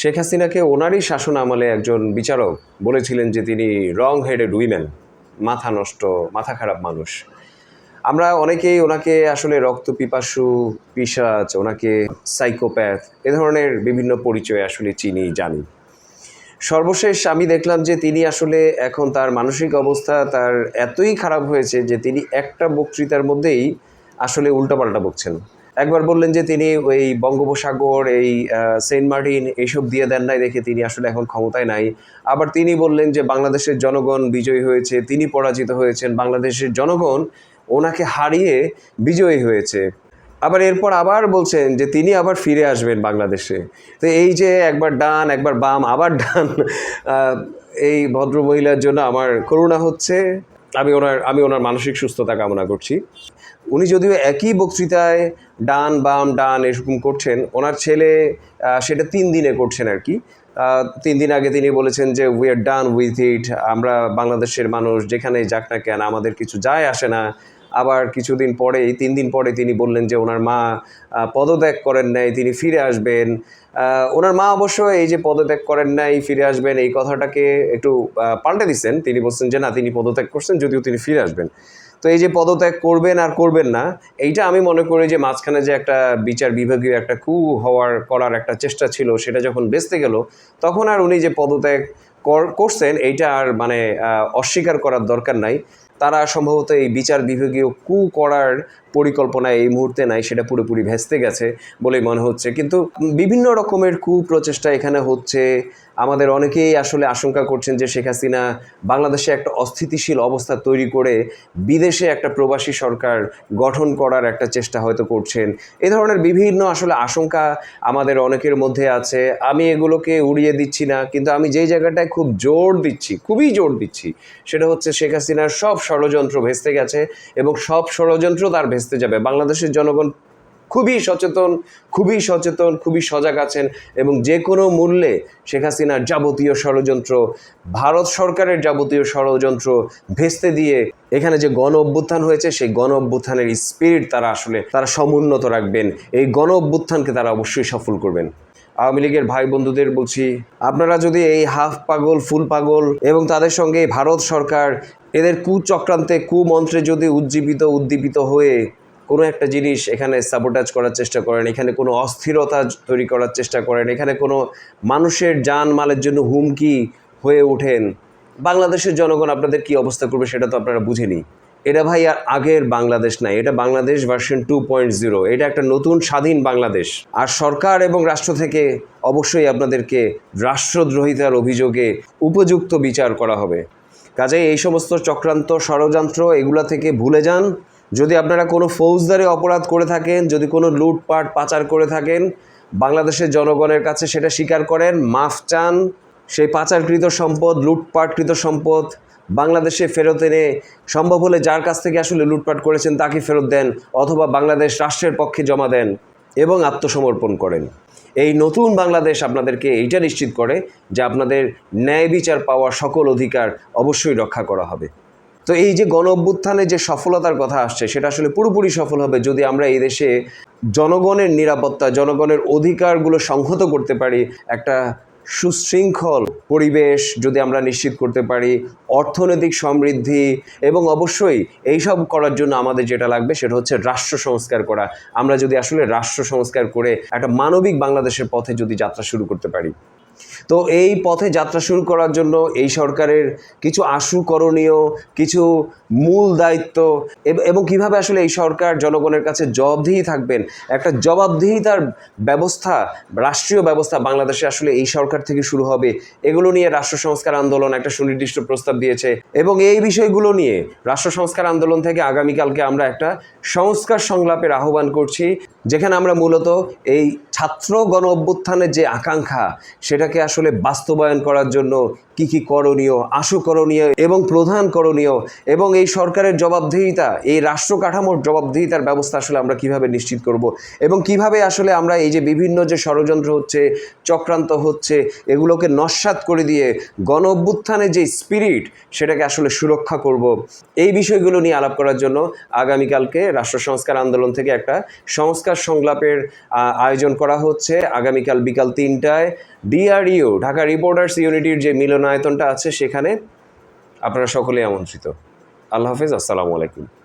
শেখ হাসিনাকে ওনারই শাসন আমলে একজন বিচারক বলেছিলেন যে তিনি রং হেডেড উইমেন, মাথা নষ্ট, মাথা খারাপ মানুষ। আমরা অনেকেই ওনাকে আসলে রক্ত পিপাসু, পিসাচ, ওনাকে সাইকোপ্যাথ এ ধরনের বিভিন্ন পরিচয় আসলে চিনি, জানি। সর্বশেষ আমি দেখলাম যে তিনি আসলে এখন তার মানসিক অবস্থা তার এতই খারাপ হয়েছে যে তিনি একটা বক্তৃতার মধ্যেই আসলে উল্টাপাল্টা বকছেন। একবার বললেন যে তিনি ওই বঙ্গোপসাগর, এই সেন্ট মার্টিন এইসব দিয়ে দেন নাই দেখে তিনি আসলে এখন ক্ষমতায় নাই। আবার তিনি বললেন যে বাংলাদেশের জনগণ বিজয়ী হয়েছে, তিনি পরাজিত হয়েছেন, বাংলাদেশের জনগণ ওনাকে হারিয়ে বিজয়ী হয়েছে। আবার এরপর আবার বলছেন যে তিনি আবার ফিরে আসবেন বাংলাদেশে। তো এই যে একবার ডান, একবার বাম, আবার ডান এই ভদ্র মহিলার জন্য আমার করুণা হচ্ছে। আমি ওনার আমি ওনার মানসিক সুস্থতা কামনা করছি। উনি যদিও একই বক্তৃতায় ডান, বাম, ডান এরকম করছেন, ওনার ছেলে সেটা তিন দিনে করছেন আর কি। তিন দিন আগে তিনি বলেছেন যে we are done with it আমরা বাংলাদেশের মানুষ, যেখানেই যাক না কেন, আমাদের কিছু যায় আসে না। আবার কিছুদিন পরেই, তিন দিন পরে তিনি বললেন যে ওনার মা পদত্যাগ করেন নাই, তিনি ফিরে আসবেন। ওনার মা অবশ্য এই যে পদত্যাগ করেন নাই, ফিরে আসবেন, এই কথাটাকে একটু পাল্টে দিচ্ছেন। তিনি বলছেন যে, না, তিনি পদত্যাগ করছেন, যদিও তিনি ফিরে আসবেন। তো এই যে পদত্যাগ করবেন আর করবেন না, এইটা আমি মনে করি যে মাঝখানে যে একটা বিচার বিভাগীয় একটা কু হওয়ার, করার একটা চেষ্টা ছিল, সেটা যখন বেচতে গেল, তখন আর উনি যে পদত্যাগ কর- করছেন, এইটা আর মানে অস্বীকার করার দরকার নাই। তারা সম্ভবত এই বিচার বিভাগীয় কু করার পরিকল্পনা এই মুহূর্তে নাই, সেটা পুরোপুরি ভেস্তে গেছে বলেই মনে হচ্ছে। কিন্তু বিভিন্ন রকমের কু প্রচেষ্টা এখানে হচ্ছে। আমাদের অনেকেই আসলে আশঙ্কা করছেন যে শেখ হাসিনা বাংলাদেশে একটা অস্থিতিশীল অবস্থা তৈরি করে বিদেশে একটা প্রবাসী সরকার গঠন করার একটা চেষ্টা হয়তো করছেন। এ ধরনের বিভিন্ন আসলে আশঙ্কা আমাদের অনেকের মধ্যে আছে। আমি এগুলোকে উড়িয়ে দিচ্ছি না, কিন্তু আমি যেই জায়গাটায় খুব জোর দিচ্ছি, খুবই জোর দিচ্ছি, সেটা হচ্ছে শেখ হাসিনার সব ষড়যন্ত্র ভেস্তে গেছে এবং সব ষড়যন্ত্র তার ভেস্তে যাবে। বাংলাদেশের জনগণ খুবই সচেতন খুবই সচেতন, খুবই সজাগ আছেন এবং যে কোনো মূল্যে শেখ হাসিনার যাবতীয় ষড়যন্ত্র, ভারত সরকারের যাবতীয় ষড়যন্ত্র ভেস্তে দিয়ে এখানে যে গণ অভ্যুত্থান হয়েছে, সেই গণ অভ্যুত্থানের স্পিরিট তারা আসলে, তারা সমুন্নত রাখবেন। এই গণ অভ্যুত্থানকে তারা অবশ্যই সফল করবেন। আওয়ামী লীগের ভাই বন্ধুদের বলছি, আপনারা যদি এই হাফ পাগল, ফুল পাগল এবং তাদের সঙ্গে ভারত সরকার, এদের কুচক্রান্তে কুমন্ত্রে যদি উজ্জীবিত, উদ্দীপিত হয়ে কোনো একটা জিনিস এখানে সাবোটাজ করার চেষ্টা করেন, এখানে কোনো অস্থিরতা তৈরি করার চেষ্টা করেন, এখানে কোনো মানুষের যান মালের জন্য হুমকি হয়ে ওঠেন। বাংলাদেশের জনগণ আপনাদের কি অবস্থা করবে সেটা তো আপনারা বুঝেনি। এটা ভাই আর আগের বাংলাদেশ নাই, এটা Bangladesh version two point zero এটা একটা নতুন স্বাধীন বাংলাদেশ। আর সরকার এবং রাষ্ট্র থেকে অবশ্যই আপনাদেরকে রাষ্ট্রদ্রোহিতার অভিযোগে উপযুক্ত বিচার করা হবে। কাজেই এই সমস্ত চক্রান্ত ষড়যন্ত্র, এগুলা থেকে ভুলে যান। যদি আপনারা কোনো ফৌজদারি অপরাধ করে থাকেন, যদি কোনো লুটপাট, পাচার করে থাকেন, বাংলাদেশের জনগণের কাছে সেটা স্বীকার করেন, মাফ চান, সেই পাচারকৃত সম্পদ, লুটপাটকৃত সম্পদ বাংলাদেশে ফেরত এনে সম্ভব হলে যার কাছ থেকে আসলে লুটপাট করেছেন তাকে ফেরত দেন অথবা বাংলাদেশ রাষ্ট্রের পক্ষে জমা দেন এবং আত্মসমর্পণ করেন। এই নতুন বাংলাদেশ আপনাদেরকে এইটা নিশ্চিত করে যে আপনাদের ন্যায় বিচার পাওয়ার সকল অধিকার অবশ্যই রক্ষা করা হবে। তো এই যে গণ অভ্যুত্থানে যে সফলতার কথা আসছে, সেটা আসলে পুরোপুরি সফল হবে যদি আমরা এই দেশে জনগণের নিরাপত্তা, জনগণের অধিকারগুলো সংহত করতে পারি, একটা সুশৃঙ্খল পরিবেশ যদি আমরা নিশ্চিত করতে পারি, অর্থনৈতিক সমৃদ্ধি এবং অবশ্যই এইসব করার জন্য আমাদের যেটা লাগবে সেটা হচ্ছে রাষ্ট্র সংস্কার করা। আমরা যদি আসলে রাষ্ট্র সংস্কার করে একটা মানবিক বাংলাদেশের পথে যদি যাত্রা শুরু করতে পারি। তো এই পথে যাত্রা শুরু করার জন্য এই সরকারের কিছু আশু করণীয়, কিছু মূল দায়িত্ব এবং কীভাবে আসলে এই সরকার জনগণের কাছে জবাবদিহি থাকবেন, একটা জবাবদিহিতার ব্যবস্থা, রাষ্ট্রীয় ব্যবস্থা বাংলাদেশে আসলে এই সরকার থেকে শুরু হবে, এগুলো নিয়ে রাষ্ট্র সংস্কার আন্দোলন একটা সুনির্দিষ্ট প্রস্তাব দিয়েছে এবং এই বিষয়গুলো নিয়ে রাষ্ট্র সংস্কার আন্দোলন থেকে আগামীকালকে আমরা একটা সংস্কার সংলাপের আহ্বান করছি। যেখানে আমরা মূলত এই ছাত্র গণ অভ্যুত্থানের যে আকাঙ্ক্ষা, সেটাকে আসলে বাস্তবায়ন করার জন্য কি কি করণীয়, আশু করণীয় এবং প্রধান করণীয় এবং এই সরকারের জবাবদিহিতা, এই রাষ্ট্র কাঠামোর জবাবদিহিতার ব্যবস্থা আসলে আমরা কীভাবে নিশ্চিত করব এবং কীভাবে আসলে আমরা এই যে বিভিন্ন যে ষড়যন্ত্র হচ্ছে, চক্রান্ত হচ্ছে, এগুলোকে নস্বাত করে দিয়ে গণ অভ্যুত্থানের যে স্পিরিট সেটাকে আসলে সুরক্ষা করব, এই বিষয়গুলো নিয়ে আলাপ করার জন্য আগামীকালকে রাষ্ট্র সংস্কার আন্দোলন থেকে একটা সংস্কার চমৎকার সংলাপের আয়োজন করা হচ্ছে আগামীকাল বিকাল তিনটায়। ডিআরইউ, ঢাকা রিপোর্টার্স ইউনিটির যে মিলনায়তনটা আছে সেখানে আপনারা সকলেই আমন্ত্রিত। আল্লাহ হাফেজ, আসসালামু আলাইকুম।